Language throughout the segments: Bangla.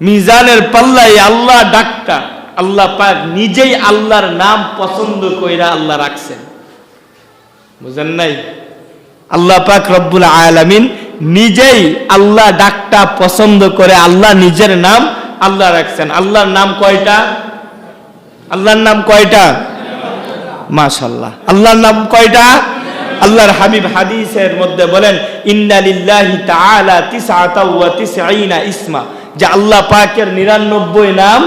মিজানের পাল্লাই আল্লাহ ডাকটা আল্লাহ পাক নিজেই আল্লাহর নাম পছন্দ কইরা আল্লাহ রাখছেন। বুঝেন নাই? আল্লাহ পাক রব্বুল আলামিন নিজেই আল্লাহ ডাকটা পছন্দ করে আল্লাহ নিজের নাম আল্লাহ রাখছেন। আল্লাহর নাম কয়টা? আল্লাহর নাম কয়টা? মাশাল্লাহ আল্লাহর নাম কয়টা? আল্লাহর হাবিব হাদিসের মধ্যে বলেন, ইন্না লিল্লাহি তাআলা তিসআতা ওয়া তিসঈনা ইসমা। যে আল্লাহ পাকের 99 নাম,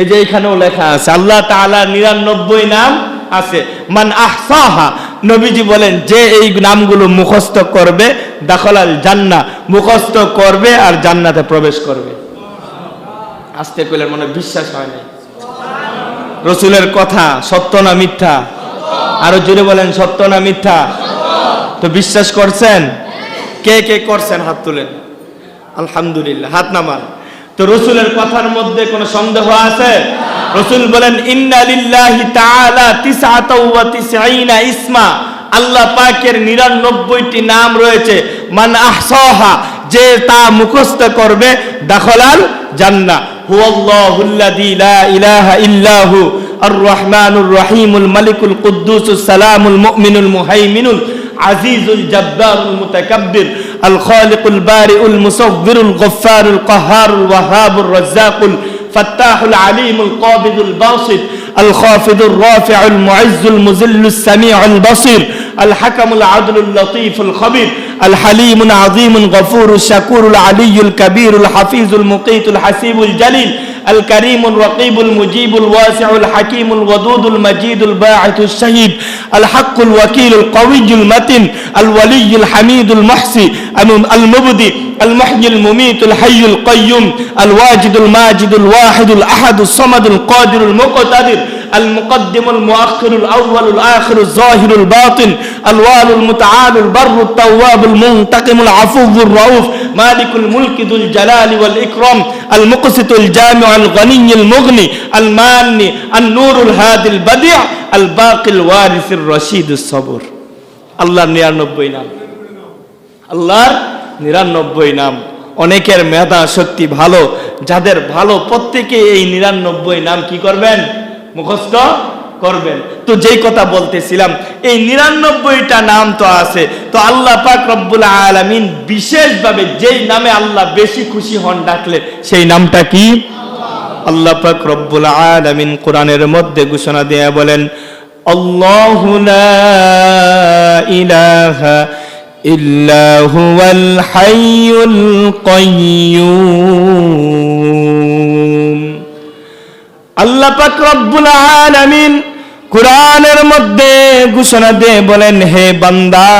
এই যে এখানেও লেখা আছে, আল্লাহ তাআলার 99 নাম আছে। মান আহসাহা, নবীজি বলেন, যে এই নামগুলো মুখস্থ করবে দাখলাল জান্নাহ, মুখস্থ করবে আর জান্নাতে প্রবেশ করবে। আস্তে কইলেন, মনে বিশ্বাস হয় নাই রসুলের কথা, সত্য না মিথ্যা? আরও জোরে বলেন, সত্য না মিথ্যা? তো বিশ্বাস করছেন? কে কে করছেন? হাত তুলেন। আলহামদুলিল্লাহ, হাত নামান। তো রসুলের কথার মধ্যে কোনো সন্দেহ আছে? রসুল বলেন ইন্নালিল্লাহি তাআলা তিসআতা ওয়া তিসঈনা ইসমা। আল্লাহ পাকের নিরানব্বইটি নাম রয়েছে, মান আহসাহা যে তা মুখস্থ করবে দাখলাল জান্নাহ। হুয়াল্লাহুল্লাযী লা ইলাহা ইল্লাহু আর রহমানুর রহিমুল মালিকুল কুদ্দুসুস সালামুল মুমিনুল মুহাইমিনুল আজিজুল জাব্বারুল মুতাকাব্বির। الخالق البارئ المصور الغفار القهار الوهاب الرزاق الفتاح العليم القابض الباسط الخافض الرافع المعز المذل السميع البصير الحكم العدل اللطيف الخبير الحليم العظيم الغفور الشكور العلي الكبير الحفيظ المقيت الحسيب الجليل الكريم الرقيب المجيب الواسع الحكيم الودود المجيد الباعث الشهيد الحق الوكيل القوي المتن الولي الحميد المحصي المبدي المحيي المميت الحي القيوم الواجد الماجد الواحد الأحد الصمد القادر المقتدر আল মুকদ্দিমুল মুআখিরুল আউয়ালুল আখিরুল যাহিরুল বাতিন আল ওয়ালুল মুতাআলুল বাররুত তাওয়াবুল মুনতাকিমুল আফুউর রাউফ মালিকুল মুলকি দুল জালালি ওয়াল ইকরাম আল মুকসিতুল জামিউল গনিয়ুল মুগনি আল মান্নি আন নূরুল হাদিল বাদিয়া আল বাকিল ওয়ারিসুর রশিদুস সবর আল্লাহর 99 নাম আল্লাহর 99 নাম অনেকের মেধা শক্তি ভালো যাদের ভালো প্রত্যেকে এই নিরানব্বই নাম কি করবেন? মুখস্থ করবেন। তো যেই কথা বলতেছিলাম, এই নিরানব্বইটা নাম তো আছে। তো আল্লাহ পাক রব্বুল আলামিন বিশেষভাবে যেই নামে আল্লাহ বেশি খুশি হন ডাকলে, সেই নামটা কি? আল্লাহ পাক রব্বুল আলামিন কোরআনের মধ্যে ঘোষণা দিয়ে বলেন, আল্লাহু হাইয়ুল কাইয়্যুম আল্লাহ পাক রব্বুল কোরআনের মধ্যে ঘোষণা দিয়ে বলেন, হে বান্দা,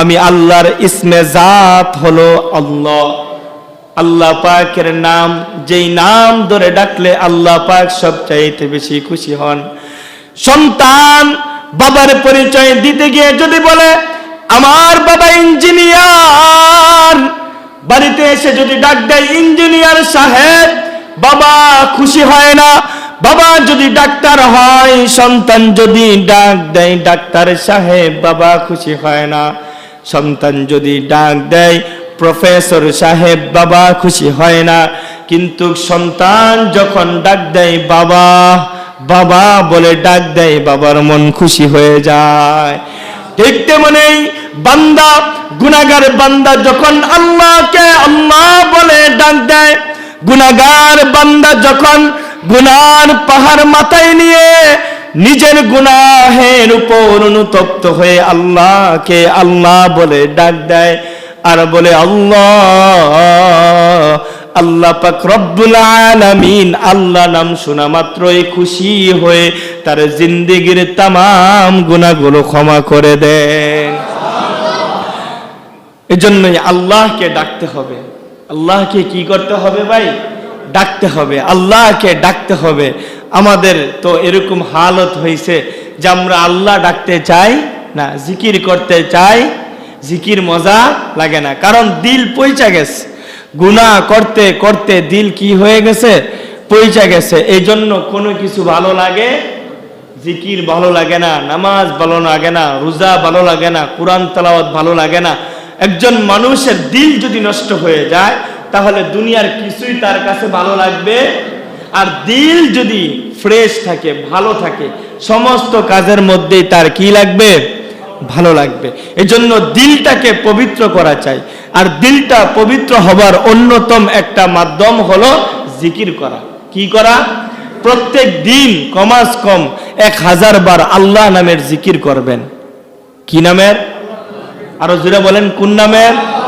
আমি আল্লাহর ইসমে জাত হলো আল্লাহ। আল্লাহ পাকের নাম, যেই নাম ধরে ডাকলে আল্লাহ পাক সবচাইতে বেশি খুশি হন। সন্তান বাবার পরিচয় দিতে গিয়ে যদি বলে, আমার বাবা ইঞ্জিনিয়ার। বাড়িতে এসে যদি ডাক দেয়, ইঞ্জিনিয়ার সাহেব, বাবা খুশি হয় না। বাবা যদি ডাক্তার হয়, সন্তান যদি ডাক দেয়, ডাক্তার সাহেব বাবা খুশি হয় না। সন্তান যদি ডাক দেয়, প্রফেসর সাহেব বাবা খুশি হয় না। কিন্তু সন্তান যখন ডাক দেয় বাবা বাবা বলে ডাক দেয়, বাবার মন খুশি হয়ে যায়। ঠিক তেমনি বান্দা গুনাগার বান্দা যখন আল্লাহকে আল্লাহ বলে ডাক দেয় গুনাগার বান্দা যখন গুনার পাহাড় মাথায় নিয়ে নিজের গুনাহের উপর অনুতপ্ত হয়ে আল্লাহকে আল্লাহ বলে ডাক দেয় আর বলে, আল্লাহ আল্লাহ পাক রব্বুল আলামিন আল্লাহ নাম শোনা মাত্রই খুশি হয়ে তার জিন্দেগির তাম গুনাহগুলো ক্ষমা করে দেন। এজন্যই আল্লাহকে ডাকতে হবে। আল্লাহকে কি করতে হবে ভাই? ডাকতে হবে, আল্লাহকে ডাকতে হবে। আমাদের তো এরকম হালত হয়েছে যে আমরা আল্লাহ ডাকতে চাই না, জিকির করতে চাই, জিকির মজা লাগে না। কারণ দিল পৈচা গেছে। গুনাহ করতে করতে দিল কি হয়ে গেছে? পৈচা গেছে। এই জন্য কোনো কিছু ভালো লাগে, জিকির ভালো লাগে না, নামাজ ভালো লাগে না, রোজা ভালো লাগে না, কোরআন তালাওয়াত ভালো লাগে না। একজন মানুষের দিল যদি নষ্ট হয়ে যায় তাহলে দুনিয়ার কিছুই তার কাছে ভালো লাগবে। আর দিল যদি ফ্রেশ থাকে, ভালো থাকে, সমস্ত কাজের মধ্যেই তার কি লাগবে? ভালো লাগবে। এজন্য দিলটাকে পবিত্র করা চাই। আর দিলটা পবিত্র হবার অন্যতম একটা মাধ্যম হলো জিকির করা। কি করা? প্রত্যেক দিন কমাস কম এক হাজার বার আল্লাহ নামের জিকির করবেন। কি নামের? আরও জোরে বলেন, কোন নামের?